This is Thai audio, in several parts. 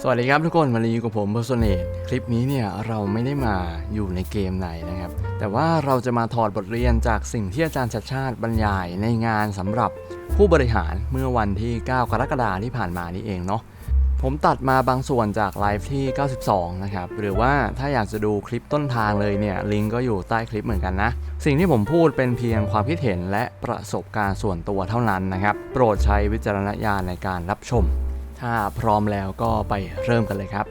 สวัสดีครับทุกคนมาลีอยู่กับผมเบอร์โซเนตคลิปนี้เนี่ยเราไม่ได้มาอยู่ในเกมไหนนะครับ แต่ว่าเราจะมาถอดบทเรียนจากสิ่งที่อาจารย์ชัดชาติบรรยายในงานสำหรับผู้บริหารเมื่อวันที่ 9 กรกฎาคมที่ผ่านมานี่เองเนาะผมตัดมาบางส่วนจากไลฟ์ที่ 92 นะครับ หรือว่าถ้าอยากจะดูคลิปต้นทางเลยเนี่ย ลิงก์ก็อยู่ใต้คลิปเหมือนกันนะ สิ่งที่ผมพูดเป็นเพียงความคิดเห็นและประสบการณ์ส่วนตัวเท่านั้นนะครับ โปรดใช้วิจารณญาณในการรับชม ถ้าพร้อมแล้วก็ไปเริ่มกันเลยครับ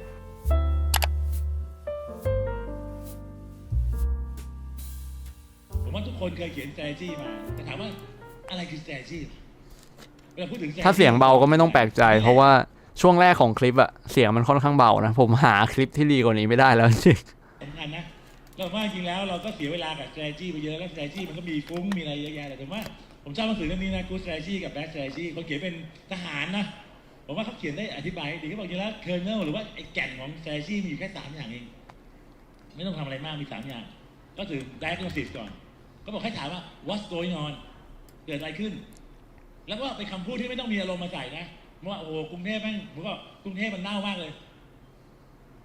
ผมว่าทุกคนเคยเขียน strategy มาแต่ถามว่าอะไรคือ strategy เวลาพูดถึง strategy ถ้าเสียงเบาก็ไม่ต้องแปลกใจ เพราะว่าช่วงแรกของคลิปอะเสียงมันค่อนข้างเบานะ ผมหาคลิปที่ดีกว่านี้ไม่ได้แล้วจริงสำคัญนะเราว่าจริงแล้วเราก็เสียเวลากับ strategy ไปเยอะแล้ว strategy มันก็มีฟุ้งมีอะไรเยอะแยะแต่ผมว่าผมชอบหนังสือเล่มนี้นะ good strategy กับ bad strategy เขาเขียนเป็นทหารนะ ผมว่าเขาเขียนได้อธิบายดีเขาบอกจริงแล้ว kernel หรือว่าไอ้แก่นของ strategy มีอยู่แค่สามอย่างเอง ไม่ต้องทำอะไรมากมีสามอย่าง ก็คือ diagnosis ก่อน ก็บอกให้ถามว่า what's going on เกิดอะไรขึ้น แล้วก็เป็นคำพูดที่ไม่ต้องมีอารมณ์มาใส่นะว่าโอ้กรุงเทพแม่งผมก็กรุงเทพมันเน่ามากเลย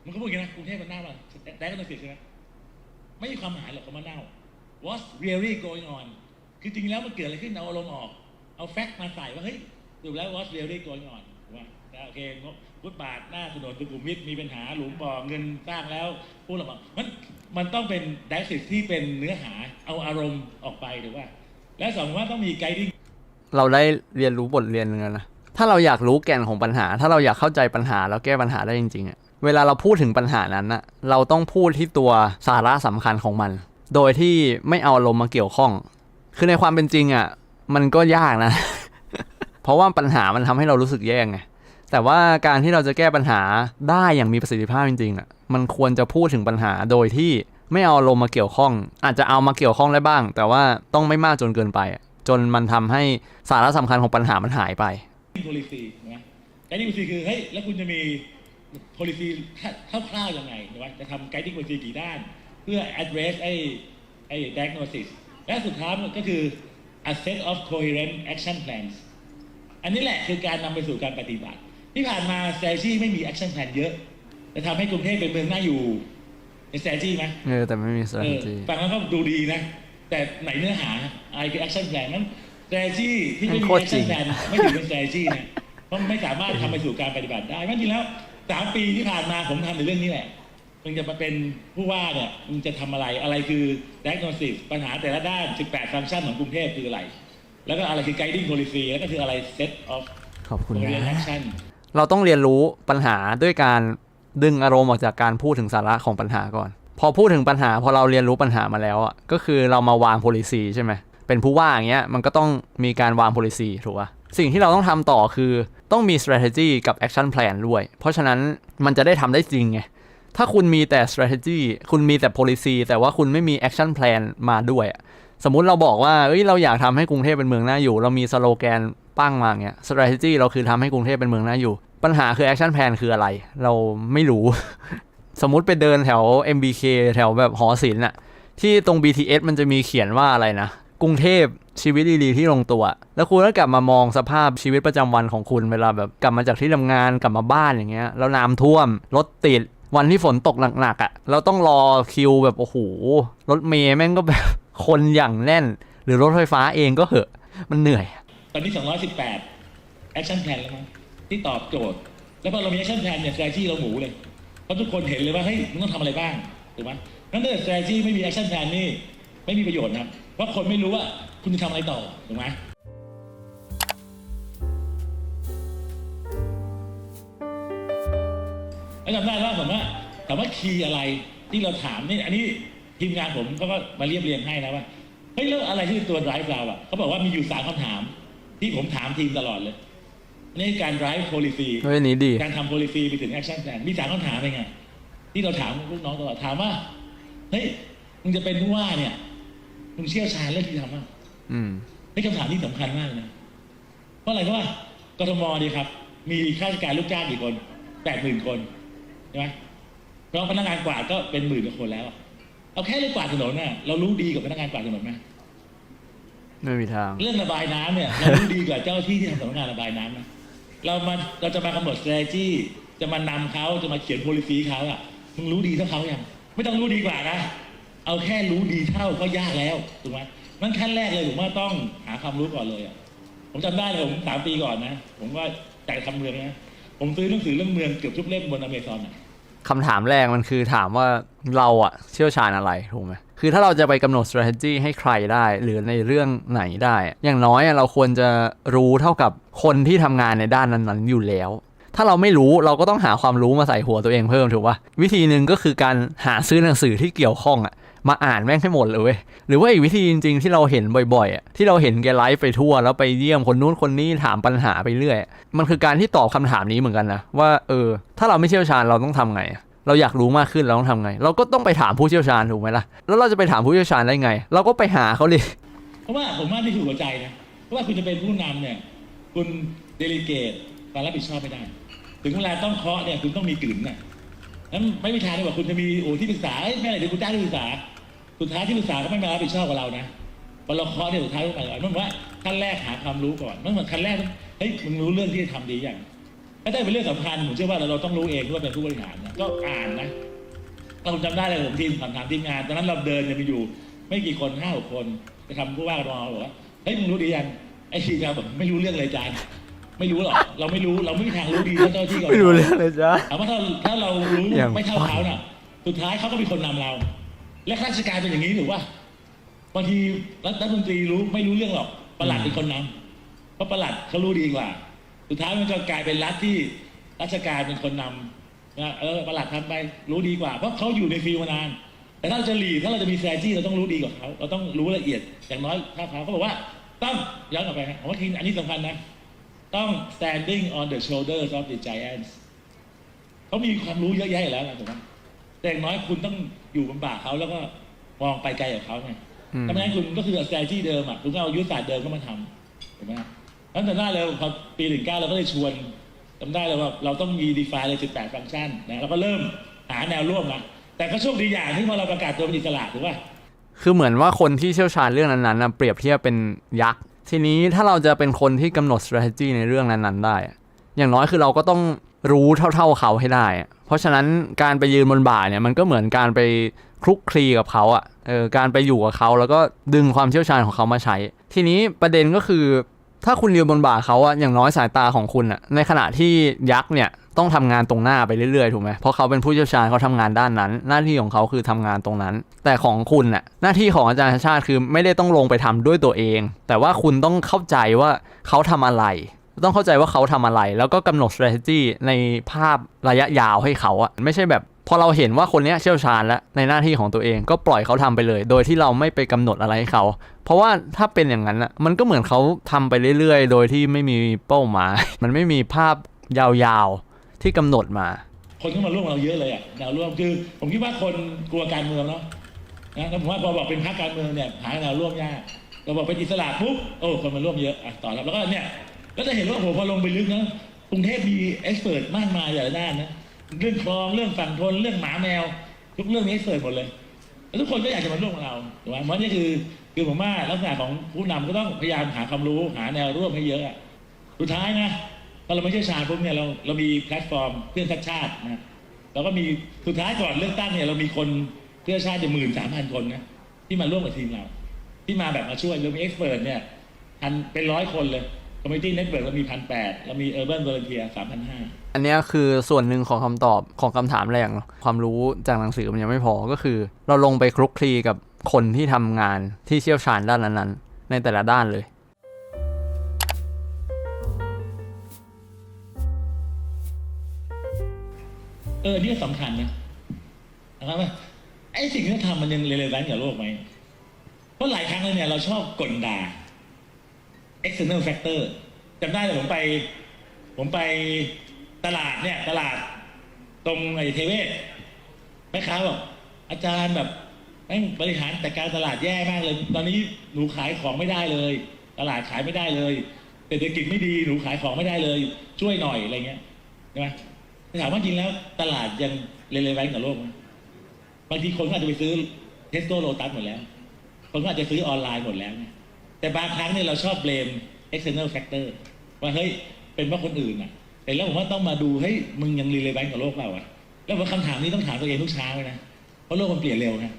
มันก็พูดอย่างนี้นะกรุงเทพมันเน่ามากได้ก็ต้องเสียใช่ไหมไม่มีความหมายหรอกคำว่าเน่า what's really going on คือจริงแล้วมันเกิดอะไรขึ้นเอาอารมณ์ออก เอาแฟกต์มาใส่ว่าเฮ้ยดูแล้ว what's really going on โอเคงบฟุตบาทหน้าถนนสุขุมวิทมีปัญหาหลุมบ่อเงินสร้างแล้วพูดออกมามันมันต้องเป็น d i สิที่เป็นเนื้อหาเอาอารมณ์ออกไปถูกป่ะและสองว่าต้องมี guiding ๆเราได้เรียนรู้บทเรียนหนึงแล้วนะถ้าเราอยากรู้แก่นของปัญหา ถ้าเราอยากเข้าใจปัญหาแล้วแก้ปัญหาได้จริงๆอะเวลาเราพูดถึงปัญหานั้นอะเราต้องพูดที่ตัวสาระสำคัญของมัน โดยที่ไม่เอาลมณ์มาเกี่ยวข้อง คือในความเป็นจริงอะมันก็ยากนะ เพราะว่าปัญหามันทำให้เรารู้สึกแย่ไง แต่ว่าการที่เราจะแก้ปัญหาได้อย่างมีประสิทธิภาพจริงๆอะมันควรจะพูดถึงปัญหาโดยที่ไม่เอาลมณ์มาเกี่ยวข้อง อาจจะเอามาเกี่ยวข้องได้บ้าง แต่ว่าต้องไม่มากจนเกินไปอะจนมันทำให้สาระสำคัญของปัญหามันหายไป policy นะ guiding policy คือเฮ้ยแล้วคุณจะมี policy คร่าวๆยังไงถูกไหมจะทำ guiding policy กี่ด้าน เพื่อ address ไอ้ไอ้ diagnosis และสุดท้ายมันก็คือ a set of coherent action plans อันนี้แหละคือการนำไปสู่การปฏิบัติ ที่ผ่านมา strategy ไม่มี action plan เยอะจะทำให้กรุงเทพเป็นเมืองน่าอยู่เป็น strategy ไหมเออแต่ไม่มีเออ strategy ฟังแล้วก็ดูดีนะ แต่ไหนเนื้อหาอะไรคือ action plan นั้น strategy ที่ไม่มันมีโคตรจริ action ง plan ไม่ถือเป็น strategy นะเพราะมันไม่สามารถทำไปสู่การปฏิบัติได้มันจริงแล้วสามปีที่ผ่านมาผมทำในเรื่องนี้แหละมึงจะมาเป็นผู้ว่าเนี่ยมึงจะทำอะไรอะไรคือ diagnosis ปัญหาแต่ละด้าน 18 ฟังก์ชันของกรุงเทพคืออะไร แล้วก็อะไรคือ guiding policy แล้วก็คืออะไร set of ขอบคุณ coherent นะ action เราต้องเรียนรู้ปัญหาด้วยการดึงอารมณ์ออกจากการพูดถึงสาระของปัญหาก่อน พอพูดถึงปัญหา พอเราเรียนรู้ปัญหามาแล้วอะก็คือเรามาวาง policy ใช่ไหมเป็นผู้ว่าอย่างเงี้ยมันก็ต้องมีการวาง policy ถูกป่ะสิ่งที่เราต้องทำต่อคือต้องมี strategy กับ action plan ด้วย เพราะฉะนั้นมันจะได้ทำได้จริงไงถ้าคุณมีแต่ strategy คุณมีแต่ policy แต่ว่าคุณไม่มี action plan มาด้วยอะสมมุติเราบอกว่าเอ้ยเราอยากทำให้กรุงเทพเป็นเมืองน่าอยู่ เรามีสโลแกนปั้งมาอย่างเงี้ย strategy เราคือทำให้กรุงเทพเป็นเมืองน่าอยู่ ปัญหาคือ action plan คืออะไร เราไม่รู้ สมมุติไปเดินแถว MBK แถวแบบหอศิลป์อะที่ตรง BTS มันจะมีเขียนว่าอะไรนะ กรุงเทพชีวิตดีๆที่ลงตัว แล้วคุณก็กลับมามองสภาพชีวิตประจำวันของคุณเวลาแบบกลับมาจากที่ทำงานกลับมาบ้านอย่างเงี้ยแล้วน้ำท่วมรถติดวันที่ฝนตกหนักๆอะ่ะ เราต้องรอคิวแบบโอ้โหรถเมย์แม่งก็แบบคนอย่างแน่น หรือรถไฟฟ้าเองก็เหอะ มันเหนื่อย ตอนนี้ 218 action plan แล้วมั้ง ที่ตอบโจทย์ แล้วพอเรามี action plan เนี่ย strategy เราหมูเลย เพราะทุกคนเห็นเลยว่าเฮ้ยมึงต้องทำอะไรบ้างถูกไหมงั้นถ้าเกิด strategy ไม่มี action plan นี่ไม่มีประโยชน์นะครับเพราะคนไม่รู้ว่าคุณจะทำอะไรต่อถูกไหมแล้วจำได้ว่าผมว่าถามว่าคีย์อะไรที่เราถามนี่อันนี้ทีมงานผมเขาก็มาเรียบเรียงให้นะว่าเฮ้ยแล้วอะไรที่เป็นตัว drive เราอะเขาบอกว่ามีอยู่สามคำถาม ที่ผมถามทีมตลอดเลย นนี่คือการ drive policy เฮ้ยอันนี้ดี การทำ policy ไปถึง action plan มีสามคำถามเองไง ที่เราถามลูกน้องตลอดถามว่า เฮ้ย มึงจะเป็นผู้ว่าเนี่ย มึงเชี่ยวชาญเรื่องที่ทำอะอืม นี่คำถามที่สำคัญมากเลยนะ เพราะอะไรเพราะว่ากทมดีครับ มีข้าราชการลูกจ้างกี่คนแปดหมื่นคนใช่ไหมเพราะพนักงานกวาดก็เป็นหมื่นกว่าคนแล้วอะเอาแค่เรื่องกวาดถนนน่ะเรารู้ดีกว่าพนักงานกวาดถนนไหม ไม่มีทาง เรื่องระบายน้ำเนี่ย เรารู้ดีกว่าเจ้าหน้าที่ที่ทำสำนักงานระบายน้ำนะ เรามาเราจะมากำหนด strategy จะมานำเขาจะมาเขียน policy เขาอะมึงรู้ดีเท่าเขาอย่างไม่ต้องรู้ดีกว่านะ เอาแค่รู้ดีเท่าก็ยากแล้วถูกไหมนั่นขั้นแรกเลยผมว่าต้องหาความรู้ก่อนเลยอะผมจำได้เลยผมสามปีก่อนนะ ผมว่าจากทำเมืองนะผมซื้อหนังสือเรื่องเมืองเกือบทุกเล่มบนอเมซอนอะ คำถามแรกมันคือถามว่าเราอะเชี่ยวชาญอะไรถูกไหมคือถ้าเราจะไปกำหนด strategy ให้ใครได้ หรือในเรื่องไหนได้ อย่างน้อยเราควรจะรู้เท่ากับคนที่ทำงานในด้านนั้นๆอยู่แล้ว ถ้าเราไม่รู้เราก็ต้องหาความรู้มาใส่หัวตัวเองเพิ่มถูกปะวิธีหนึ่งก็คือการหาซื้อหนังสือที่เกี่ยวข้องอะ มาอ่านแม่งให้หมดเลย หรือว่าอีกวิธีจริง ๆ ที่เราเห็นบ่อยๆอะที่เราเห็นแกไลฟ์ไปทั่ว แล้วไปเยี่ยมคนนู้นคนนี้ถามปัญหาไปเรื่อย มันคือการที่ตอบคำถามนี้เหมือนกันนะว่าเออ ถ้าเราไม่เชี่ยวชาญเราต้องทำไง เราอยากรู้มากขึ้นเราต้องทำไง เราก็ต้องไปถามผู้เชี่ยวชาญถูกไหมล่ะแล้วเราจะไปถามผู้เชี่ยวชาญได้ไง เราก็ไปหาเขาเลยเพราะว่าผมว่านี่คือหัวใจนะเพราะว่าคุณจะเป็นผู้นำเนี่ยคุณเดลิเกตการรับผิดชอบไม่ได้ ถึงเวลาต้องเคาะเนี่ยคุณต้องมีกลืนน่ะนั้นไม่มีทางเลยว่าคุณจะมีโอ้ที่ปรึกษาไม่อะไรเดี๋ยวคุณจ้างที่ปรึกษา สุดท้ายที่ปรึกษาก็ไม่มารับผิดชอบกับเรานะพอเราเคาะเนี่ยสุดท้ายก็ไปนั่นว่าขั้นแรกหาความรู้ก่อนนั่นเหมือนขั้นแรกต้องเฮ้ยมึงรู้เรื่องที่จะทำดีอย่างถ้าได้เป็นเรื่องสำคัญผมเชื่อว่าเราเราต้องรู้เองด้วยเป็นผู้บริหารนะก็อ่านนะถ้าผมจำได้เลยผมทีมถามถามทีมงานตอนนั้นเราเดินเนี่ยมีอยู่ ไม่กี่คนห้าหกคนไปทำผู้ว่ากทมบอกว่าเฮ้ยมึงรู้ดียังไอ้ทีมงานบอกไม่รู้เรื่องเลยอาจารย์ไม่รู้หรอกเราไม่รู้เราไม่มีทางรู้ดีเท่าเจ้าที่ก่อนไม่รู้เรื่องเลยจ้าถามว่าถ้าถ้าเรารู้อย่างไม่เท่าเขาน่ะสุดท้ายเขาก็เป็นคนนำเรา และข้าราชการเป็นอย่างนี้หรือว่าบางทีรัฐมนตรีรู้ไม่รู้เรื่องหรอกประหลัดเป็นคนนำเพราะประหลัดเขารู้ดีกว่า สุดท้ายมันก็กลายเป็นรัฐที่ราชการเป็นคนนำนะเออประหลัดทำไปรู้ดีกว่า เพราะเขาอยู่ในฟิลมานาน แต่ถ้าเราจะหลีถ้าเราจะมี strategy เราต้องรู้ดีกว่าเขาเราต้องรู้ละเอียดอย่างน้อยถ้าเขาเขาบอกว่าต้องย้อนกลับไปนะผมว่าทีอันนี้สำคัญนะ ต้อง standing on the shoulders of the giants เขามีความรู้เยอะแยะแล้วนะผมว่า แต่อย่างน้อยคุณต้องอยู่บนบ่าเขาแล้วก็มองไปไกลกับเขาไงอืม ถ้าไม่งั้นคุณก็คือ strategy เดิมอะคุณก็เอายุทธศาสตร์เดิมเข้ามาทำถูกไหมตั้งแต่หน้าเลยพอปีหนึ่งเก้าเราก็เลยชวนจำได้เลยว่าเราต้องมี define เลย18ฟังก์ชันนะแล้วก็เริ่มหาแนวร่วมละแต่ก็โชคดีอย่างที่พอเราประกาศตัวเป็นอิสระถูกป่ะ คือเหมือนว่าคนที่เชี่ยวชาญเรื่องนั้นๆนะเปรียบเทียบเป็นยักษ์ ทีนี้ถ้าเราจะเป็นคนที่กำหนด strategy ในเรื่องนั้นๆได้อะอย่างน้อยคือเราก็ต้อง รู้เท่า ๆเขาให้ได้เพราะฉะนั้นการไปยืนบนบ่าเนี่ยมันก็เหมือนการไปคลุกคลีกับเขาอะเออการไปอยู่กับเขาแล้วก็ดึงความเชี่ยวชาญของเขามาใช้ ทีนี้ประเด็นก็คือ ถ้าคุณยืนบนบ่าเขาอะอย่างน้อยสายตาของคุณอะในขณะที่ยักษ์เนี่ยต้องทำงานตรงหน้าไปเรื่อยๆถูกไหมเพราะเขาเป็นผู้เชี่ยวชาญเขาทำงานด้านนั้น หน้าที่ของเขาคือทำงานตรงนั้น แต่ของคุณน่ะหน้าที่ของอาจารย์ชาติคือไม่ได้ต้องลงไปทำด้วยตัวเอง แต่ว่าคุณต้องเข้าใจว่าเขาทำอะไร ต้องเข้าใจว่าเขาทำอะไร แล้วก็กำหนด strategy ในภาพระยะยาวให้เขาอะไม่ใช่แบบพอเราเห็นว่าคนนี้เชี่ยวชาญแล้วในหน้าที่ของตัวเองก็ปล่อยเขาทำไปเลย โดยที่เราไม่ไปกำหนดอะไรให้เขา เพราะว่าถ้าเป็นอย่างนั้นอะมันก็เหมือนเขาทำไปเรื่อยๆ โดยที่ไม่มีเป้าหมาย มันไม่มีภาพยาวๆที่กำหนดมา คนเข้ามาร่วมเราเยอะเลยอะแนวร่วมคือ ผมคิดว่าคนกลัวการเมืองเนาะนะแล้วผมว่าพอบอกเป็นพรรคการเมืองเนี่ยหาแนวร่วมยากเราบอกเป็นอิสระปุ๊บโอ้คนมาร่วมเยอะอะต่อรับแล้วก็เนี่ย ก็จะเห็นว่าโอ้โหพอลงไปลึกนะกรุงเทพมีเอ็กซ์เพรสมากมายหลายด้านนะเรื่องคลองเรื่องฝั่งทนเรื่องหมาแมว ทุกเรื่องนี้เอ็กซ์เพรสหมดเลยแล้วทุกคนก็อยากจะมาร่วมกับเราถูกไหมเพราะนี่คือคือผมว่าลักษณะของผู้นำก็ต้องพยายามหาความรู้หาแนวร่วมให้เยอะอะสุดท้ายนะพอเราไม่เชี่ยวชาญปุ๊บเนี่ยเราเรามีแพลตฟอร์มเพื่อนชาตินะเราก็มีสุดท้ายก่อนเลือกตั้งเนี่ยเรามีคนเพื่อชาติจะหมื่นสามพันคนนะที่มาร่วมกับทีมเรา ที่มาแบบมาช่วยเรามีเอ็กซ์เพรสเนี่ยพันเป็นร้อยคนเลย อมมิตี้เน็ตเวิร์กเรามีพันแปดเรามีเออร์เบิร์นวอร์เทียสามพันห้าอันเนี้ยคือส่วนหนึ่งของคำตอบของคำถามแรกเนาะความรู้จากหนังสือมันยังไม่พอก็คือ เราลงไปคลุกคลีกับคนที่ทำงานที่เชี่ยวชาญด้านนั้นๆ ในแต่ละด้านเลยเออนี่ก็สำคัญนะนะครับว่าไอ้สิ่งที่เราทำมันยังเรเลวันกับโลกไหมเพราะหลายครั้งเลยเนี่ยเราชอบกลด่า external factor จำได้เลยผมไป ผมไปตลาดเนี่ยตลาดตรงไอ้เทเวศแม่ค้าบอกอาจารย์แบบแม่งบริหารแต่การตลาดแย่มากเลย ตอนนี้หนูขายของไม่ได้เลย ตลาดขายไม่ได้เลยเศรษฐกิจไม่ดีหนูขายของไม่ได้เลย ช่วยหน่อยอะไรเงี้ยใช่ไหมถามว่าจริงแล้วตลาดยังเรเลวันกับโลกไหมบางทีคนก็อาจจะไปซื้อเทสโก้โลตัสหมดแล้ว คนก็อาจจะซื้อออนไลน์หมดแล้วไง แต่บางครั้งเนี่ยเราชอบเบลม external factor ว่าเฮ้ยเป็นเพราะคนอื่นอะ แต่แล้วผมว่าต้องมาดูเฮ้ยมึงยังรีเลย์แวนกับโลกเปล่ะ แล้วว่าคำถามนี้ต้องถามตัวเองทุกเช้าเลยนะเพราะโลกมันเปลี่ยนเร็วนะ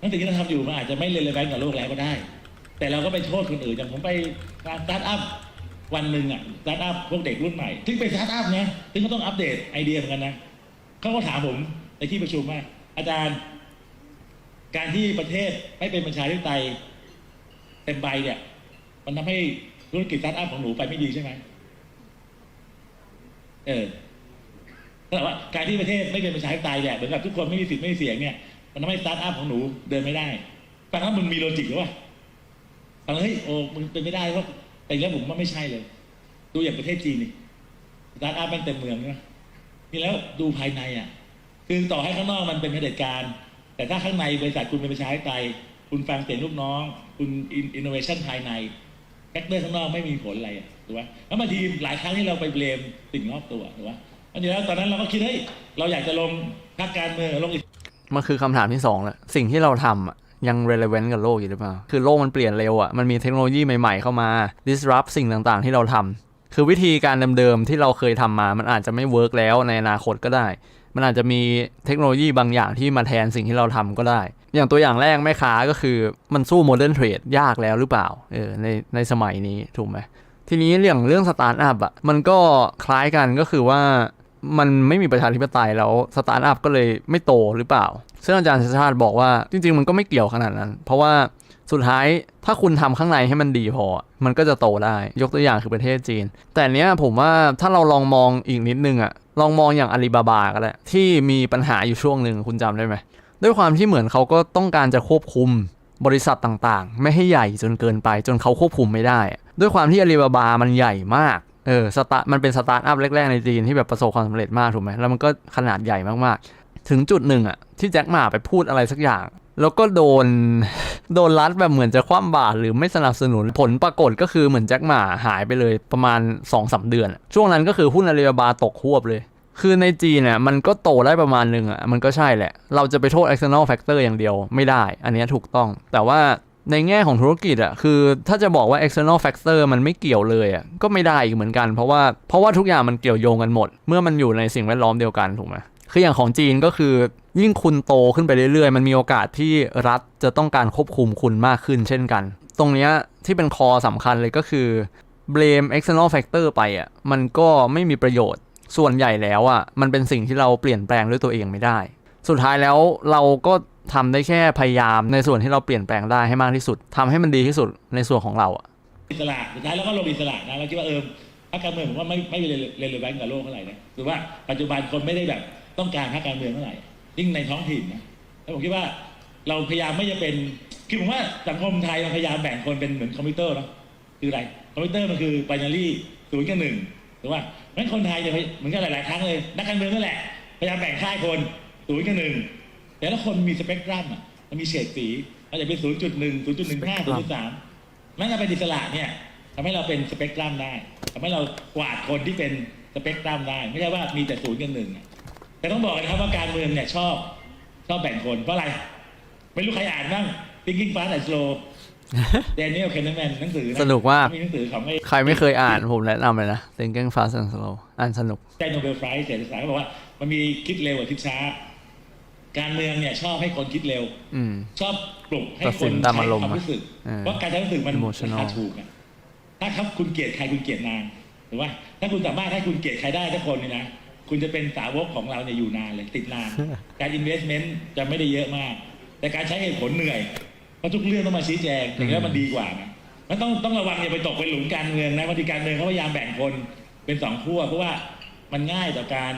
นั่นสิ่งที่เราทำอยู่มันอาจจะไม่รีเลย์แวนกับโลกแล้วก็ได้ แต่เราก็ไปโทษคนอื่นอย่างผมไปงานสตาร์ทอัพวันหนึ่งอะสตาร์ทอัพพวกเด็กรุ่นใหม่ซึ่งเป็นสตาร์ทอัพนะซึ่งก็ต้องอัปเดตไอเดียเหมือนกันนะเขาก็ถามผมในที่ประชุมว่าอาจารย์ การที่ประเทศไม่เป็นประชาธิปไตย เต็มใบเนี่ย มันทำให้ธุรกิจสตาร์ทอัพของหนูไปไม่ดีใช่ไหมเออแต่ว่าการที่ประเทศไม่เป็นประชาธิปไตยเนี่ยเหมือนกับทุกคนไม่มีสิทธิ์ไม่มีเสียงเนี่ยมันทำให้สตาร์ทอัพของหนูเดินไม่ได้ฟังแล้วมึงมีโลจิกหรือเปล่าฟังแล้วเฮ้ยโอ้มึงเป็นไม่ได้เพราะแต่แล้วผมว่าไม่ใช่เลย ดูอย่างประเทศจีนนี่สตาร์ทอัพม่งเต็มเมืองใช่ไหมนี่แล้วดูภายในอะ คือต่อให้ข้างนอกมันเป็นเผด็จการ แต่ถ้าข้างในบริษัทคุณเป็นประชาธิปไตย คุณฟังเสียงลูกน้อง คุณอินโนเวชันภายในแฟกเตอร์ข้างนอกไม่มีผลอะไรถูกไหมแล้วบางทีหลายครั้งที่เราไปเบลมสิ่งรอบตัวถูกไหมเพราะฉะนั้นตอนนั้นเราก็คิดเฮ้ยเราอยากจะลงพรรคการเมืองลงอิสมันคือคำถามที่สองแหละสิ่งที่เราทำอะยัง relevant กับโลกอยู่หรือเปล่า คือโลกมันเปลี่ยนเร็วอะ มันมีเทคโนโลยีใหม่ๆเข้ามา disrupt สิ่งต่างๆ ที่เราทำคือวิธีการเดิมๆที่เราเคยทำมา มันอาจจะไม่เวิร์กแล้วในอนาคตก็ได้ มันอาจจะมีเทคโนโลยีบางอย่างที่มาแทนสิ่งที่เราทำก็ได้ อย่างตัวอย่างแรกแม่ค้าก็คือมันสู้โมเดิร์นเทรดยากแล้วหรือเปล่าเออในในสมัยนี้ถูกไหมทีนี้เรื่องเรื่องสตาร์ทอัพอะมันก็คล้ายกันก็คือว่ามันไม่มีประชาธิปไตยแล้วสตาร์ทอัพก็เลยไม่โตหรือเปล่า ซึ่งอาจารย์ชาติชาติบอกว่าจริง ๆ มันก็ไม่เกี่ยวขนาดนั้น เพราะว่า สุดท้ายถ้าคุณทำข้างในให้มันดีพอ มันก็จะโตได้ ยกตัวอย่างคือประเทศจีน แต่เนี้ยผมว่าถ้าเราลองมองอีกนิดนึงอะลองมองอย่างอาลีบาบาก็ได้ที่มีปัญหาอยู่ช่วงหนึ่งคุณจำได้ไหม ด้วยความที่เหมือนเขาก็ต้องการจะควบคุมบริษัทต่างๆ ไม่ให้ใหญ่จนเกินไป จนเขาควบคุมไม่ได้ ด้วยความที่อาลีบาบามันใหญ่มากเออสตาร์มันเป็นสตาร์ทอัพแรก ๆ ในจีนที่แบบประสบความสำเร็จมากถูกไหมแล้วมันก็ขนาดใหญ่มากๆ ถึงจุดหนึ่งอะที่แจ็คหมาไปพูดอะไรสักอย่าง แล้วก็โดนโดนรัดแบบเหมือนจะคว่ำบาตรหรือไม่สนับสนุนผลปรากฏก็คือเหมือนแจ็คหมาหายไปเลยประมาณ2อสเดือน ช่วงนั้นก็คือหุ้นอาลีบาบาตกควบเลย คือในจีนเนี่ยมันก็โตได้ประมาณหนึ่งอะมันก็ใช่แหละ เราจะไปโทษ external factor อย่างเดียวไม่ได้ อันนี้ถูกต้อง แต่ว่าในแง่ของธุรกิจอะคือถ้าจะบอกว่า external factor มันไม่เกี่ยวเลยอะก็ไม่ได้อีกเหมือนกัน เพราะว่าเพราะว่าทุกอย่างมันเกี่ยวโยงกันหมด เมื่อมันอยู่ในสิ่งแวดล้อมเดียวกันถูกไหม คืออย่างของจีนก็คือยิ่งคุณโตขึ้นไปเรื่อยๆ มันมีโอกาสที่รัฐจะต้องการควบคุมคุณมากขึ้นเช่นกัน ตรงเนี้ยที่เป็นคอสำคัญเลยก็คือ blame external factor ไปอะมันก็ไม่มีประโยชน์ส่วนใหญ่แล้วอะมันเป็นสิ่งที่เราเปลี่ยนแปลงด้วยตัวเองไม่ได้ สุดท้ายแล้วเราก็ทำได้แค่พยายามในส่วนที่เราเปลี่ยนแปลงได้ให้มากที่สุดทำให้มันดีที่สุดในส่วนของเราอะอิสระสุดท้ายแล้วก็ลงอิสระนะเราคิดว่าเออพรรคการเมืองผมว่าไม่ไม่เรเลแวนกับโลกเท่าไหร่นะหรือว่าปัจจุบันคนไม่ได้แบบ ต้องการพรรคการเมืองเท่าไหร่ยิ่งในท้องถิ่นนะแล้วผมคิดว่าเราพยายามไม่จะเป็นคือผมว่าสังคมไทยมันพยายามแบ่งคนเป็นเหมือนคอมพิวเตอร์เนาะคืออะไรคอมพิวเตอร์มันคือไบนารีศูนย์กับหนึ่งถูกป่ะงั้นคนไทยจะเหมือนกันหลาย ๆ ครั้งเลยนักการเมืองนั่นแหละพยายามแบ่งค่ายคนศูนย์กับหนึ่งแต่ละคนมีสเปกตรัมอะมันมีเฉดสีมันจะเป็นศูนย์จุดหนึ่งศูนย์จุดหนึ่งห้าศูนย์จุดสามนั่นเราเป็นอิสระเนี่ยทำให้เราเป็นสเปกตรัมได้ทำให้เรากวาดคนที่เป็นสเปกตรัมได้ ไม่ใช่ว่ามีแต่ศูนย์กับหนึ่งอะ แต่ต้องบอกนะครับว่าการเมืองเนี่ยชอบชอบแบ่งคนเพราะอะไร ไม่รู้ใครอ่านบ้าง Thinking Fast and Slow เดนิเอลเคนเนแมนหนังสือนะสนุกมากมีหนังสือของไอ้ใครไม่เคยอ่านผมแนะนำเลยนะ Thinking Fast and Slow อ่านสนุกได้โนเบลไพรส์เศรษฐศาสตร์เขาบอกว่ามันมีคิดเร็วกับคิดช้า การเมืองเนี่ยชอบให้คนคิดเร็วอืมชอบปลุกให้ตัดคสินนตามใช้อารมณ์ความอะรู้สึกเออเพราะการใช้ความรู้สึกมัน Emotional ราคาถูกอะถ้าครับคุณเกลียดใครคุณเกลียดนานหรือว่าถ้าคุณสามารถให้คุณเกลียดใครได้ทุกคนเนี่ยนะ คุณจะเป็นสาวกของเราเนี่ยอยู่นานเลยติดนาน การ investment จะไม่ได้เยอะมาก แต่การใช้เหตุผลเหนื่อย เพราะทุกเรื่องต้องมาชี้แจงถึงแล้วมันดีกว่านะมันต้องต้องระวังอย่าไปตกเป็นหลุมการเมืองนะบางทีการเมืองเขาพยายามแบ่งคนเป็นสองขั้วเพราะว่ามันง่ายต่อการ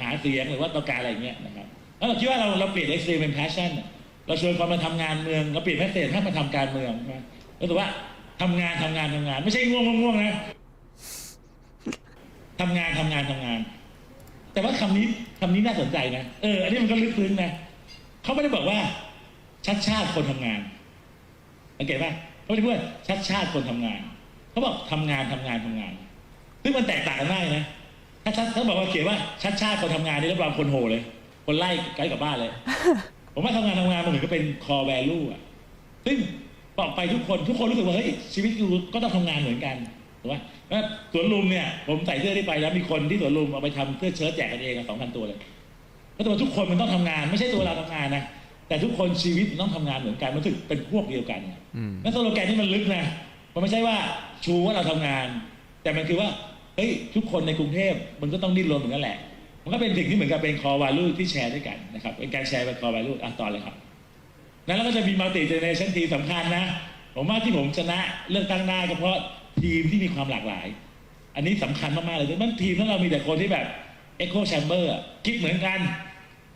หาเสียงหรือว่าต่อการอะไรเงี้ยนะครับแล้วเราคิดว่าเราเราเปลี่ยน extreme เป็น passion เราชวนคนมาทำงานเมืองเราเปลี่ยนแพสเซจให้มาทำการเมืองนะก็ถือว่าทำงานทำงานทำงาน ไม่ใช่ง่วงง่วงง่วงนะทำงานทำงานทำงาน แต่ว่าคำนี้คำนี้น่าสนใจนะเอออันนี้มันก็ลึกซึ้งนะเขาไม่ได้บอกว่าชัดชาติคนทำงานสังเกตป่ะเขาไม่ได้พูดชัดชาติคนทำงานเขาบอกทำงานทำงานทำงานซึ่งมันแตกต่างกันมากนะถ้าชัดเขาบอกว่าเขียนว่าชัดชาติคนทำงานนี่รับรองคนโหเลย คนไล่ไกลกลับบ้านเลย ผมว่าทำงานทำงานมันเหมือนกับเป็น core value อะซึ่งบอกไปทุกคนทุกคนรู้สึกว่าเฮ้ยชีวิตกูก็ต้องทำงานเหมือนกัน ถูกไหมแล้วสวนลุมเนี่ยผมใส่เสื้อที่ไปแล้วมีคนที่สวนลุมเอาไปทำเสื้อเชิ้ตแจกกันเองสองพันตัวเลยแล้วตัวทุกคนมันต้องทำงาน ไม่ใช่ตัวเราทำงานนะแต่ทุกคนชีวิตมันต้องทำงานเหมือนกันมันถึงเป็นพวกเดียวกันอืมนั่นสโลแกนที่มันลึกนะมันไม่ใช่ว่าชูว่าเราทำงาน แต่มันคือว่าเฮ้ยทุกคนในกรุงเทพมันก็ต้องดิ้นรนเหมือนกันแหละ มันก็เป็นสิ่งที่เหมือนกับเป็นคอวาลูที่แชร์ด้วยกันนะครับเป็นการแชร์เป็นคอวาลูอะต่อเลยครับนั้นแล้วก็จะมีมัลติเจเนเรชันทีมสำคัญนะ ผมว่าที่ผมชนะเลือกตั้งได้ก็เพราะ ทีมที่มีความหลากหลาย อันนี้สำคัญมาก ๆ เลยมันทีมถ้าเรามีแต่คนที่แบบเอ็กโคแชมเบอร์คิดเหมือนกัน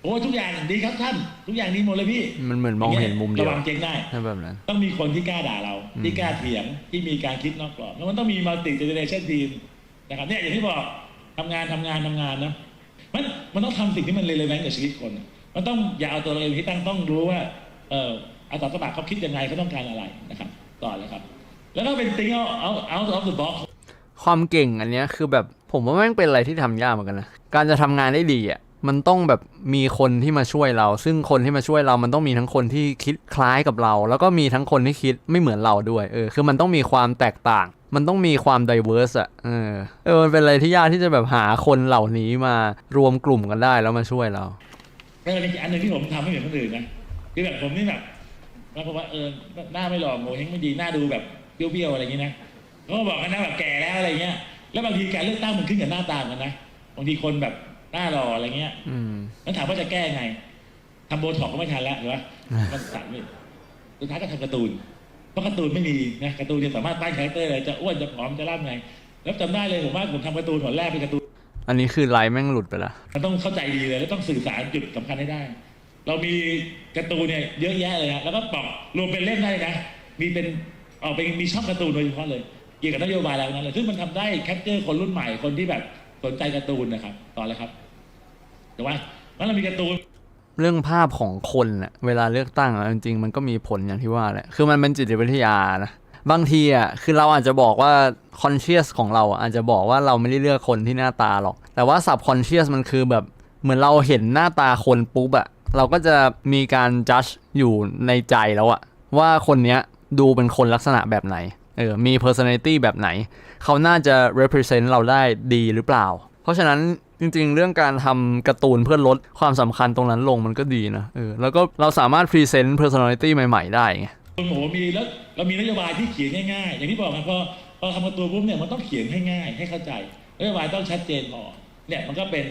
โอ้ทุกอย่างดีครับท่าน ทุกอย่างดีหมดเลยพี่ มันเหมือนมองเห็นมุมเดียวระวังเจ๊งได้ถ้าแบบนั้น ต้องมีคนที่กล้าด่าเราอืมที่กล้าเถียงที่มีการคิดนอกกรอบ แล้วมันต้องมีมัลติเจเนเรชันทีมนะครับเนี่ยอย่างที่บอกทำงานทำงานทำงานนะมันมันต้องทำสิ่งที่มันเรเลแวนกับชีวิตคน มันต้องอย่าเอาตัวเราเองที่ตั้งต้องรู้ว่า เอออาสาสมัครเขาคิดยังไงเขาต้องการอะไรนะครับต่อเลยครับ แล้วก็เป็นติ้งเอาเอาเอาออฟเดอะบ็อกความเก่งอันเนี้ยคือแบบผมว่าแม่งเป็นอะไรที่ทำยากเหมือนกันนะการจะทำงานได้ดีอะมันต้องแบบมีคนที่มาช่วยเรา ซึ่งคนที่มาช่วยเรามันต้องมีทั้งคนที่คิดคล้ายกับเรา แล้วก็มีทั้งคนที่คิดไม่เหมือนเราด้วยเออคือมันต้องมีความแตกต่าง มันต้องมีความ diverse อะเออเออมันเป็นอะไรที่ยากที่จะแบบหาคนเหล่านี้มารวมกลุ่มกันได้แล้วมาช่วยเราแล้วอีกอันหนึ่งที่ผมทำไม่เหมือนคนอื่นนะคือแบบผมนี่แบบแล้วก็ว่าเออหน้าไม่หล่อโงเฮงไม่ดีหน้าดูแบบ เบี้ยวๆอะไรอย่างนี้นะเขาก็บอกกันนะแบบแก่แล้วอะไรเงี้ย แล้วบางทีการเลือกตั้งมันขึ้นกับหน้าตาเหมือนกันนะบางทีคนแบบหน้าหล่ออะไรเงี้ยอืม แล้วถามว่าจะแก้ไงทำโบท็อกก็ไม่ทันแล้วเห็นปะมันตัดไม่สุดท้ายก็ทำการ์ตูน เพราะการ์ตูนไม่มีนะการ์ตูนจะสามารถปั้นคาแรคเตอร์อะไรจะอ้วนจะผอมจะร่ำไง แล้วจำได้เลยผมว่าผมทำการ์ตูนผลแรกเป็นการ์ตูน อันนี้คือไลน์แม่งหลุดไปละ มันต้องเข้าใจดีเลย แล้วต้องสื่อสารจุดสำคัญให้ได้ เรามีการ์ตูนเนี่ยเยอะแยะเลยฮะแล้วก็บอกรวมเป็นเล่มได้นะ มีเป็น ออกเป็นมีช่องการ์ตูนโดยเฉพาะเลย เกี่ยวกับนโยบายอะไรนั้นเลยซึ่งมันทำได้แคปเจอร์คนรุ่นใหม่คนที่แบบสนใจการ์ตูนนะครับต่อเลยครับแต่ว่าแล้วเรามีการ์ตูนเรื่องภาพของคนน่ะเวลาเลือกตั้งอะจริงๆมันก็มีผลอย่างที่ว่าแหละคือมันเป็นจิตวิทยานะบางทีอะคือเราอาจจะบอกว่า conscious ของเราอาจจะบอกว่าเราไม่ได้เลือกคนที่หน้าตาหรอก แต่ว่า subconscious มันคือแบบเหมือนเราเห็นหน้าตาคนปุ๊บอะเราก็จะมีการ judge อยู่ในใจแล้วอะว่าคนเนี้ย ดูเป็นคนลักษณะแบบไหน เออ มี personality แบบไหน เขาน่าจะ represent เราได้ดีหรือเปล่า เพราะฉะนั้นจริงๆ เรื่องการทำการ์ตูนเพื่อลดความสำคัญตรงนั้นลงมันก็ดีนะ เออ แล้วก็เราสามารถ present personality ใหม่ ๆ ได้ไงโอ้โหมีแล้วเรามีนโยบายที่เขียนง่ายๆ อย่างที่บอกครับพอพอทำการ์ตูนปุ๊บเนี่ยมันต้องเขียนให้ง่ายให้เข้าใจนโยบายต้องชัดเจนพอเนี่ยมันก็เป็น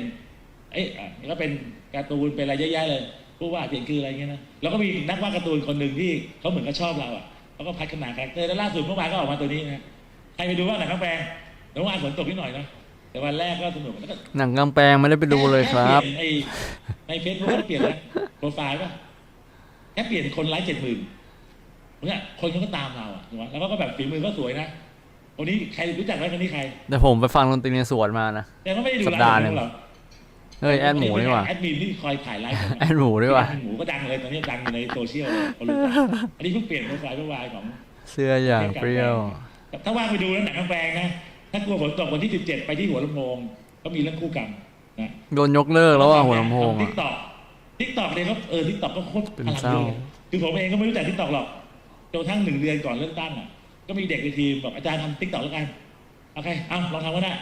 เอ้ยอะมันก็เป็นการ์ตูนเป็นอะไรเยอะแยะเลยผู้วาดเขียนคืออะไรเงี้ยนะแล้วก็มีนักวาดการ์ตูนคนหนึ่งที่เขาเหมือนกับชอบเราอะ เขาก็พัฒนาคาแรคเตอร์แล้วล่าสุดเมื่อวานก็ออกมาตัวนี้นะใครไปดูว่าหนังกางแปลงแล้ววานฝนตกนิดหน่อยนะแต่วันแรกก็สนุกแล้วก็หนังกลางแปลงไม่ได้ไปดูเลยครับแเปลี่ยนไอ้ในเฟซบุ๊กก็เปลี่ยนนะโปรไฟล์ป่ะแค่เปลี่ยนคนไลค์เจ็ดหมื่นเนี่ยคนเขาก็ตามเราอะถูกไหมแล้วก็แบบฝีมือก็สวยนะคนนี้ใครรู้จักไหมคนนี้ใครแต่ผมไปฟังดนตรีในสวนมานะแต่ก็ไม่ได้ดูสัปดาห์หนึ่งหรอก เฮ้ยแอดหมูนี่หว่าแอดมินที่คอยถ่ายไลฟ์ผมแอดหมูนี่หว่าแอดมินหมูก็ดังเลยตอนนี้ดังอยู่ในโซเชียลเลยคนรู้จักอันนี้เพิ่งเปลี่ยนโปรไฟล์โปรไฟล์ของ เสื้ออย่างเปรี้ยว ถ้าว่างไปดูแล้วหนังกลางแปลงนะ ถ้ากลัวฝนตกวันที่ 17 ไปที่หัวลำโพงก็มีเรื่องคู่กรรมนะโดนยกเลิกแล้วว่าหัวลำโพงทิอะกตอกทิกตอกเลยครับเออทิกตอกก็โคตรเป็นพลังเศร้าเลยคือผมเองก็ไม่รู้จักทิกตอกหรอกจนกระทั่งหนึ่งเดือนก่อนเลือกตั้งอะก็มีเด็กในทีมบอกอาจารย์ทำทิกตอกแล้วกันโอเคเอาลองทำก็ได้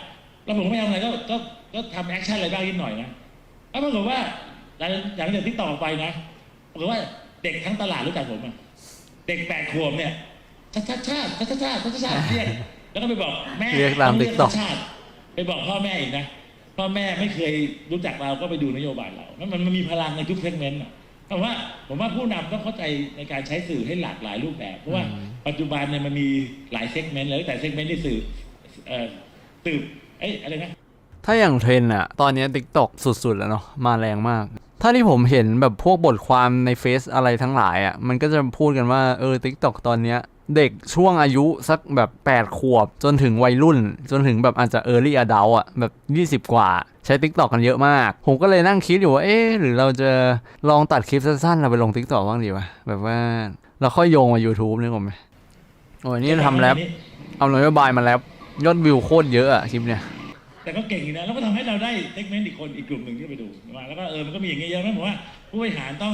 แล้วผมก็ไม่ทำอะไรก็ก็ก็ทำแอคชั่นอะไรบ้างนิดหน่อยนะแล้วปรากฏว่าหลังหลังจากทิกตอกไปนะปรากฏว่าเด็กทั้งตลาดรู้จักผมอะเด็กแปดขวบเนี่ยชาติชาติชาติชาติชาติชาติชาติเรียกแล้วก็ไปบอกแม่เรียกตามอง TikTok ชาติชาติไปบอกพ่อแม่อีกนะพ่อแม่ไม่เคยรู้จักเราก็ไปดูนโยบายเราแล้วมันมันมีพลังในทุกเซกเมนต์อะผมว่าผมว่าผู้นำต้องเข้าใจในการใช้สื่อให้หลากหลายรูปแบบ เพราะว่าอืม ปัจจุบันเนี่ยมันมีหลายเซกเมนต์เลยแต่เซกเมนต์ที่สื่อเอ่อสืบเอ้ยอะไรนะถ้าอย่างเทรนด์อะตอนเนี้ t ิ k t o k สุด ๆ แล้วเนาะมาแรงมาก ถ้าที่ผมเห็นแบบพวกบทความในเฟซอะไรทั้งหลายอะมันก็จะพูดกันว่าเออ t ิ k t o k ตอนเนี้ยเด็กช่วงอายุสักแบบ 8 ขวบ จนถึงวัยรุ่น จนถึงแบบอาจจะ early adult อะแบบ 20 กว่า ใช้ t ิ k t o k กันเยอะมาก ผมก็เลยนั่งคิดอยู่ว่า เอ๊ะหรือเราจะลองตัดคลิปสั้นๆ เราไปลง t ิ k t o k บ้างดีวะ แบบว่าเราค่อยโยงมา YouTube นี่ก่อนไหมโอ้ยนี่ทำแรปเอานโยบายมาแรปยอดวิวโคตรเยอะอะคลิปเนี้ย แต่ก็เก่งอยู่นะแล้วก็ทำให้เราได้เซกเมนต์อีกคนอีกกลุ่มหนึ่งที่ไปดูมาแล้วก็เออมันก็มีอย่างเงี้ยเยอะไหมผมว่าผู้บริหารต้อง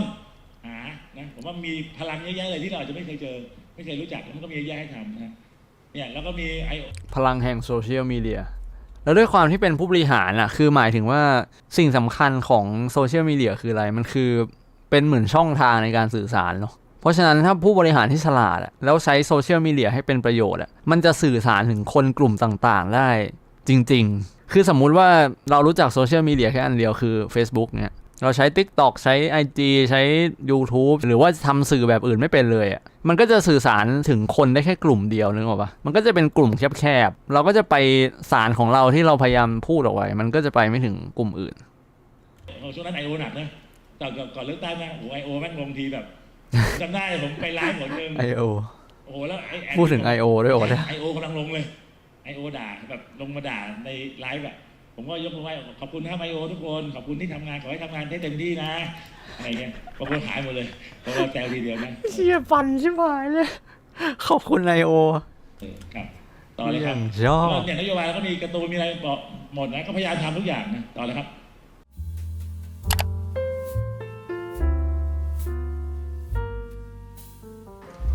หานะผมว่ามีพลังเยอะแยะเลยที่เราอาจจะไม่เคยเจอ ไม่เคยรู้จักแล้วมันก็มีเยอะแยะให้ทำนะเนี่ยแล้วก็มีไอพลังแห่งโซเชียลมีเดียแล้วด้วยความที่เป็นผู้บริหารอะคือหมายถึงว่าสิ่งสำคัญของโซเชียลมีเดียคืออะไรมันคือเป็นเหมือนช่องทางในการสื่อสารเนาะเพราะฉะนั้นถ้าผู้บริหารที่ฉลาดแล้วใช้โซเชียลมีเดียให้เป็นประโยชน์อะมันจะสื่อสารถึงคนกลุ่มต่างๆได้จริง ๆ คือสมมุติว่าเรารู้จักโซเชียลมีเดียแค่อันเดียวคือ Facebook เนี่ยเราใช้ TikTok ใช้ IG ใช้ YouTube หรือว่าทำสื่อแบบอื่นไม่เป็นเลยอะ่ะมันก็จะสื่อสารถึงคนได้แค่กลุ่มเดียวนึกออกปะมันก็จะเป็นกลุ่มแคบๆ เราก็จะไปสารของเราที่เราพยายามพูดออกไว้ มันก็จะไปไม่ถึงกลุ่มอื่นโอ้ช่วงนั้นไอโอหนักนะตอนก่อนก่อนเลือกตั้งนะโอ้ไอโอแม่งงงทีแบบจำได้ผมไปไลฟ์หมดนึง I.O. โอ้โหแล้วไอแอนพูดถึง I.O. ด้วยโอ้เนี่ยไอโอกำลังลงเลยไอ โอด่าแบบลงมาด่าในไลฟ์แบบผมก็ยกมือไหว้ขอบคุณนะครับไอโอทุกคนขอบคุณที่ทำงานขอให้ทำงานได้เต็มที่นะอะไรเงี้ยบางคนหายหมดเลยเพราะว่าแซวทีเดียวนะเชี่ยฟันชิบหายเลยขอบคุณ I.O. เออครับต่อเลยครับชอบก็อย่างนโยบายแล้วก็มีการ์ตูนมีอะไรบอกหมดนะก็พยายามทำทุกอย่างนะต่อเลยครับ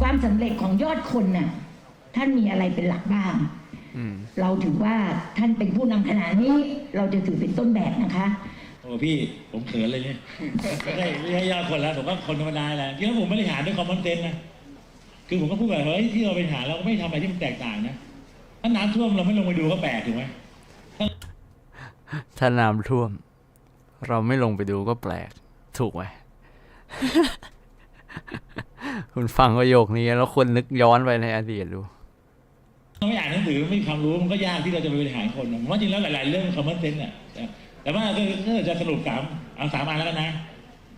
ความสำเร็จของยอดคนน่ะท่านมีอะไรเป็นหลักบ้างอืม เราถือว่าท่านเป็นผู้นำขนาดนี้ เราจะถือเป็นต้นแบบนะคะ โอ้พี่ผมเขินเลยเนี่ยไม่ใช่ไม่ใช่ยอดคนแล้วผมก็คนธรรมดาแหละจริงๆแล้วผมบริหารด้วยคอมมอนเซนส์นะคือผมก็พูดแบบเฮ้ยที่เราบริหารเราก็ไม่ทำอะไรที่มันแตกต่างนะถ้าน้ำท่วมเราไม่ลงไปดูก็แปลกถูกไหมถ้าน้ำท่วม เราไม่ลงไปดูก็แปลก ถูกไหม คุณฟังประโยคนี้แล้วคนนึกย้อนไปในอดีตดูเรา ไม่อ่านหนังสือไม่มีความรู้มันก็ยากที่เราจะไปบริหารคนนะผมว่าจริงแล้วหลาย ๆ เรื่องคอมมอนเซนส์เนี่ยแต่แต่ว่าถ้าถ้าจะสรุปสามเอาสามอันแล้วกันนะ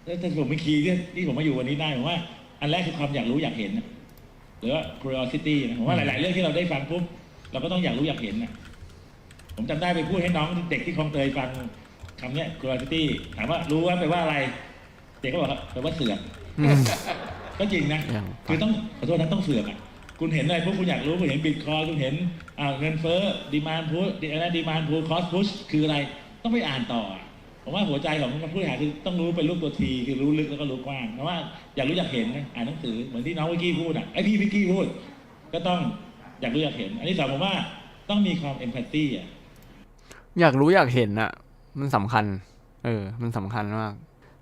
ถ้าจะสรุปเป็นคีย์ที่ที่ผมมาอยู่วันนี้ได้ผมว่า อันแรกคือความอยากรู้อยากเห็นนะหรือว่า curiosity นะผมว่าหลาย ๆ เรื่องที่เราได้ฟังปุ๊บเราก็ต้องอยากรู้อยากเห็นนะผมจำได้ไปพูดให้น้องเด็กที่คลองเตยฟังคำเนี้ย curiosity ถามว่ารู้ว่าแปลว่าอะไร เด็กก็บอกว่าแปลว่าเสือกอืมก็จริงนะอย่างคือต้องขอโทษนะต้องเสือกอะ คุณเห็นอะไรพวกคุณอยากรู้คุณเห็นบิตคอยคุณเห็นเงินเฟ้อดีมานพูอะไรดีมานพูคอสพุชคืออะไรต้องไปอ่านต่อ ผมว่าหัวใจของผู้บริหารคือต้องรู้เป็นรูปตัวทีคือรู้ลึกแล้วก็รู้กว้างเพราะว่าอยากรู้อยากเห็นนะอ่านหนังสือเหมือนที่น้องวิกกี้พูดอะไอพี่วิกกี้พูด ก็ต้องอยากรู้อยากเห็น อันที่สองผมว่าต้องมีความเอมพัตตี้อะอยากรู้อยากเห็นอะมันสำคัญ เออ มันสำคัญมาก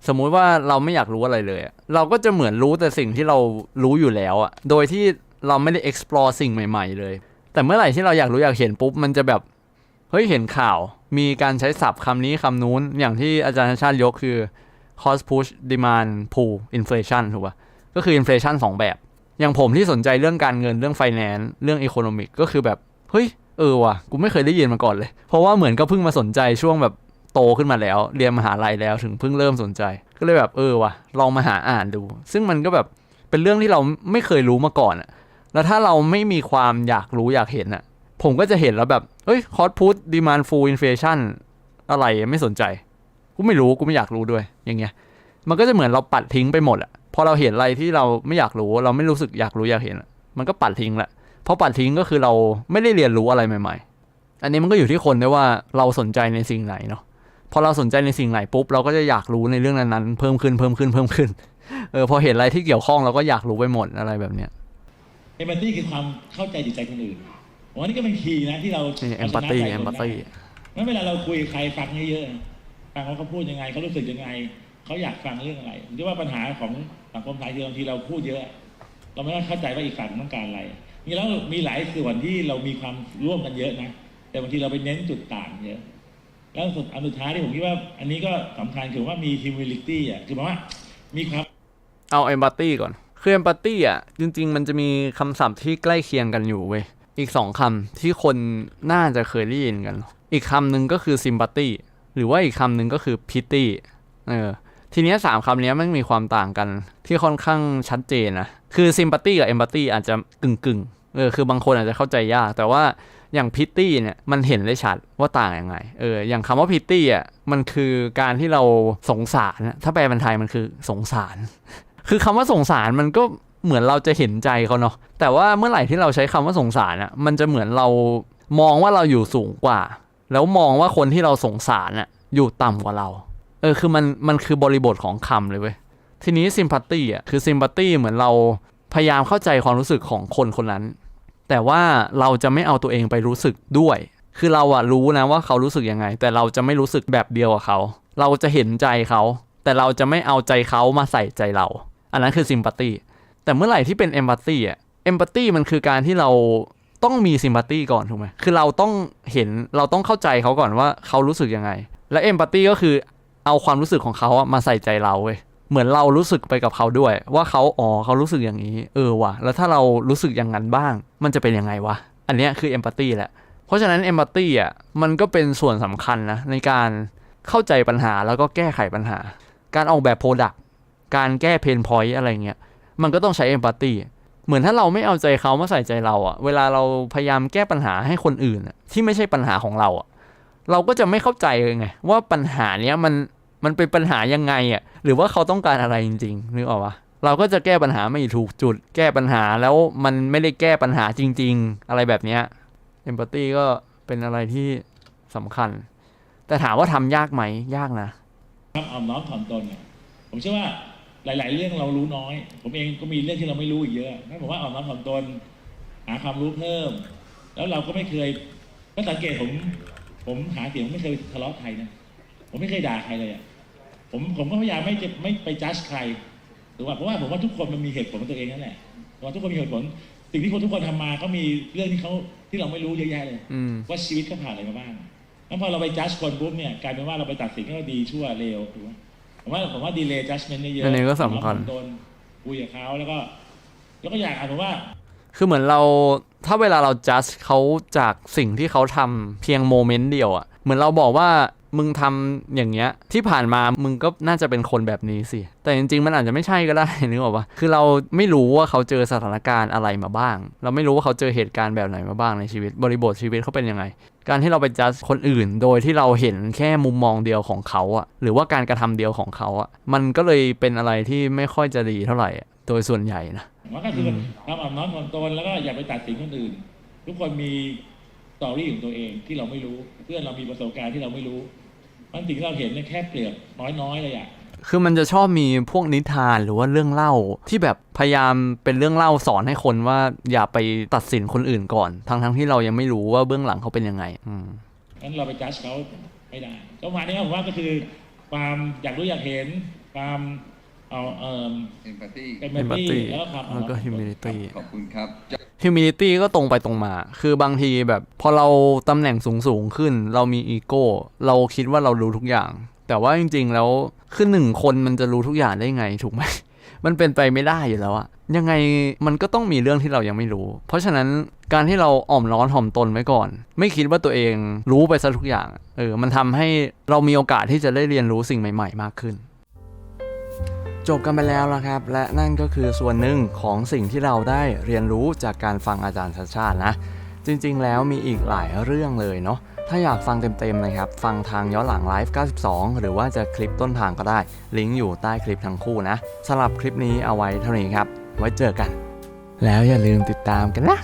สมมุติว่าเราไม่อยากรู้อะไรเลย เราก็จะเหมือนรู้แต่สิ่งที่เรารู้อยู่แล้วอะโดยที่ เราไม่ได้ explore สิ่งใหม่ ๆ เลย แต่เมื่อไหร่ที่เราอยากรู้อยากเห็นปุ๊บ มันจะแบบ เฮ้ย เห็นข่าว มีการใช้ศัพท์คำนี้คำนู้น อย่างที่อาจารย์ชาติยกคือ cost push demand pull inflation ถูกปะก็คือ inflation สองแบบ อย่างผมที่สนใจเรื่องการเงินเรื่อง finance เรื่อง economic ก็คือแบบ เฮ้ย เออว่ะ กูไม่เคยได้ยินมาก่อนเลย เพราะว่าเหมือนก็เพิ่งมาสนใจช่วงแบบโตขึ้นมาแล้ว เรียนมหาลัยแล้วถึงเพิ่งเริ่มสนใจ ก็เลยแบบเออว่ะ ลองมาหาอ่านดู ซึ่งมันก็แบบเป็นเรื่องที่เราไม่เคยรู้มาก่อนอะ แล้วถ้าเราไม่มีความอยากรู้อยากเห็นอะผมก็จะเห็นแล้วแบบ เฮ้ยคอสพุทดีมานฟูอินเฟชันอะไรไม่สนใจ กูไม่รู้ กูไม่อยากรู้ด้วย อย่างเงี้ย มันก็จะเหมือนเราปัดทิ้งไปหมดอะพอเราเห็นอะไรที่เราไม่อยากรู้ เราไม่รู้สึกอยากรู้อยากเห็น มันก็ปัดทิ้งแหละเพราะปัดทิ้งก็คือเราไม่ได้เรียนรู้อะไรใหม่ ๆ อันนี้มันก็อยู่ที่คนด้วยว่าเราสนใจในสิ่งไหนเนาะ พอเราสนใจในสิ่งไหนปุ๊บเราก็จะอยากรู้ในเรื่องนั้นๆ เพิ่มขึ้นเพิ่มขึ้นเพิ่มขึ้น เออพอเห็นอะไรที่เกี่ยวข้องเราก็อยากรู้ไปหมดอะไรแบบเนี้ย เอมพัตตีคือความเข้าใจจิตใจคนอื่นผมว่านี่ก็เป็นคีย์นะที่เรานี่เาชนะ empathy ใจคนได้ empathy งั้นเวลาเราคุยกับใครฟังเยอะๆฟังว่าเขาพูดยังไงเขารู้สึกยังไงเขาอยากฟังเรื่องอะไรผมคิดว่าปัญหาของสังคมไทยคือบางทีเราพูดเยอะ เราไม่เข้าใจว่าอีกฝั่งต้องการอะไรมีแล้วมีหลายส่วนที่เรามีความร่วมกันเยอะนะแต่บางทีเราไปเน้นจุดต่างเยอะแล้วสุดอันสุดท้ายที่ผมคิดว่า อันนี้ก็สำคัญคือว่ามี humility อะคือหมายว่ามีความเอา empathy ก่อน คือ empathy อะ จริง ๆ มันจะมีคำศัพท์ที่ใกล้เคียงกันอยู่เว้ย อีกสองคำที่คนน่าจะเคยได้ยินกัน อีกคำหนึ่งก็คือ sympathy หรือว่าอีกคำหนึ่งก็คือ pity เออทีนี้สามคำนี้มันมีความต่างกันที่ค่อนข้างชัดเจนนะ คือ sympathy กับ empathy อาจจะกึ่งกึ่งเออคือบางคนอาจจะเข้าใจยาก แต่ว่าอย่าง pity เนี่ยมันเห็นได้ชัดว่าต่างยังไงเอออย่างคำว่า pity อะมันคือการที่เราสงสารนะถ้าแปลเป็นไทยมันคือสงสาร คือคำว่าสงสารมันก็เหมือนเราจะเห็นใจเขาเนาะแต่ว่าเมื่อไหร่ที่เราใช้คำว่าสงสารอะมันจะเหมือนเรามองว่าเราอยู่สูงกว่า แล้วมองว่าคนที่เราสงสารอะอยู่ต่ำกว่าเรา เออคือมันมันคือบริบทของคำเลยเว้ยทีนี้ sympathy อะคือ sympathy เหมือนเราพยายามเข้าใจความรู้สึกของคนคนนั้น แต่ว่าเราจะไม่เอาตัวเองไปรู้สึกด้วย คือเราอะรู้นะว่าเขารู้สึกยังไง แต่เราจะไม่รู้สึกแบบเดียวกับเขา เราจะเห็นใจเขา แต่เราจะไม่เอาใจเขามาใส่ใจเรา อันนั้นคือซิมพัตตีแต่เมื่อไหร่ที่เป็นเอมพัตตีอะเอมพัตตีมันคือการที่เราต้องมีซิมพัตตีก่อนถูกไหมคือเราต้องเห็นเราต้องเข้าใจเขาก่อนว่าเขารู้สึกยังไง และเอมพัตตีก็คือเอาความรู้สึกของเขาอะมาใส่ใจเราเว้ยเหมือนเรารู้สึกไปกับเขาด้วย ว่าเขาอ๋อเขารู้สึกอย่างนี้ เออว่ะแล้วถ้าเรารู้สึกอย่างนั้นบ้าง มันจะเป็นยังไงวะอันเนี้ยคือเอมพัตตีแหละเพราะฉะนั้นเอมพัตตีอะมันก็เป็นส่วนสำคัญนะในการเข้าใจปัญหาแล้วก็แก้ไขปัญหา การออกแบบโปรดักต การแก้เพนพอยต์อะไรเงี้ยมันก็ต้องใช้เอมพัตตีเหมือนถ้าเราไม่เอาใจเขามาใส่ใจเราอะเวลาเราพยายามแก้ปัญหาให้คนอื่นที่ไม่ใช่ปัญหาของเราอะเราก็จะไม่เข้าใจเลยไงว่าปัญหาเนี้ยมันมันเป็นปัญหายังไงอะหรือว่าเขาต้องการอะไรจริงๆนึกออกปะเราก็จะแก้ปัญหาไม่ถูกจุด แก้ปัญหาแล้วมันไม่ได้แก้ปัญหาจริง ๆ อะไรแบบเนี้ยเอมพัตตีก็เป็นอะไรที่สำคัญ แต่ถามว่าทำยากไหมยากนะ ครับอ่อมน้อมถ่อมตนเนี่ยผมเชื่อว่า หลาย ๆ เรื่องเรารู้น้อย ผมเองก็มีเรื่องที่เราไม่รู้อีกเยอะงั้นผมว่าอ่อมน้อมถ่อมตน หาความรู้เพิ่ม แล้วเราก็ไม่เคยก็สังเกตผมผมหาเสียงไม่เคยทะเลาะใครนะผมไม่เคยด่าใครเลยอะผมผมก็พยายามไม่จะไม่ไปจัดใครหรือว่าเพราะว่าผมว่าทุกคนมันมีเหตุผลของตัวเองนั่นแหละเพราะว่าทุกคนมีเหตุผล สิ่งที่คนทุกคนทำมาก็มีเรื่องที่เขาที่เราไม่รู้เยอะแยะเลยอืมว่าชีวิตเขาผ่านอะไรมาบ้างแล้วพอเราไปจัดคนปุ๊บเนี่ยกลายเป็นว่าเราไปตัดสินว่าดีชั่วเลวถูกไหม ผมว่าผมว่าดีเลย์จัดเมนต์เยอะอันนี้ก็สำคัญโดนคุยกับเขาแล้วก็แล้วก็อยากอ่านผมว่า คือเหมือนเราถ้าเวลาเราจัดเขาจากสิ่งที่เขาทำเพียงโมเมนต์เดียวอะ่ะ เหมือนเราบอกว่า มึงทำอย่างเงี้ยที่ผ่านมามึงก็น่าจะเป็นคนแบบนี้สิ แต่จริงๆ มันอาจจะไม่ใช่ก็ได้นึกออกปะคือเราไม่รู้ว่าเขาเจอสถานการณ์อะไรมาบ้าง เราไม่รู้ว่าเขาเจอเหตุการณ์แบบไหนมาบ้างในชีวิต บริบทชีวิตเขาเป็นยังไง การที่เราไปจัดคนอื่น โดยที่เราเห็นแค่มุมมองเดียวของเขาอะหรือว่าการกระทำเดียวของเขาอะมันก็เลยเป็นอะไรที่ไม่ค่อยจะดีเท่าไหร่อะโดยส่วนใหญ่นะผมว่าก็คือทำอ่อนน้อมถ่อมตนแล้วก็อย่าไปตัดสินคนอื่น ทุกคนมีสตอรี่ของตัวเองที่เราไม่รู้ เพื่อนเรามีประสบการณ์ที่เราไม่รู้ มันสิ่งที่เราเห็นเนี่ยแค่เปลือกน้อยๆเลยอะคือมันจะชอบมีพวกนิทานหรือว่าเรื่องเล่าที่แบบพยายามเป็นเรื่องเล่าสอนให้คนว่าอย่าไปตัดสินคนอื่นก่อน ทั้งทั้งๆที่เรายังไม่รู้ว่าเบื้องหลังเขาเป็นยังไง อืมงั้นเราไปจัดเขาไม่ได้ก็ประมาณนี้ครับผมว่าก็คือความอยากรู้อยากเห็นความ เอาเอ่อ empathy เป็นแมตตี้ Empathy แล้วก็ความแล้วก็อ่อนน้อมถ่อมตน humility ขอบคุณครับ humility ก็ตรงไปตรงมา คือบางทีแบบพอเราตำแหน่งสูงสูงๆขึ้น เรามีอีโก้ เราคิดว่าเรารู้ทุกอย่าง แต่ว่าจริง ๆ แล้วคือหนึ่งคนมันจะรู้ทุกอย่างได้ไงถูกไหมมันเป็นไปไม่ได้อยู่แล้วอะยังไงมันก็ต้องมีเรื่องที่เรายังไม่รู้ เพราะฉะนั้นการที่เราอ่อมร้อนถ่อมตนไว้ก่อน ไม่คิดว่าตัวเองรู้ไปซะทุกอย่างอะเออ มันทำให้เรามีโอกาสที่จะได้เรียนรู้สิ่งใหม่ ๆ มากขึ้น จบกันไปแล้วนะครับ และนั่นก็คือส่วนหนึ่งของสิ่งที่เราได้เรียนรู้จากการฟังอาจารย์ชัดชาตินะ จริงๆ แล้วมีอีกหลายเรื่องเลยเนาะถ้าอยากฟังเต็มๆนะครับ ฟังทางย้อนหลังไลฟ์ 92 หรือว่าจะคลิปต้นทางก็ได้ ลิงก์อยู่ใต้คลิปทั้งคู่นะสำหรับคลิปนี้เอาไว้เท่านี้ครับ ไว้เจอกัน แล้วอย่าลืมติดตามกันนะ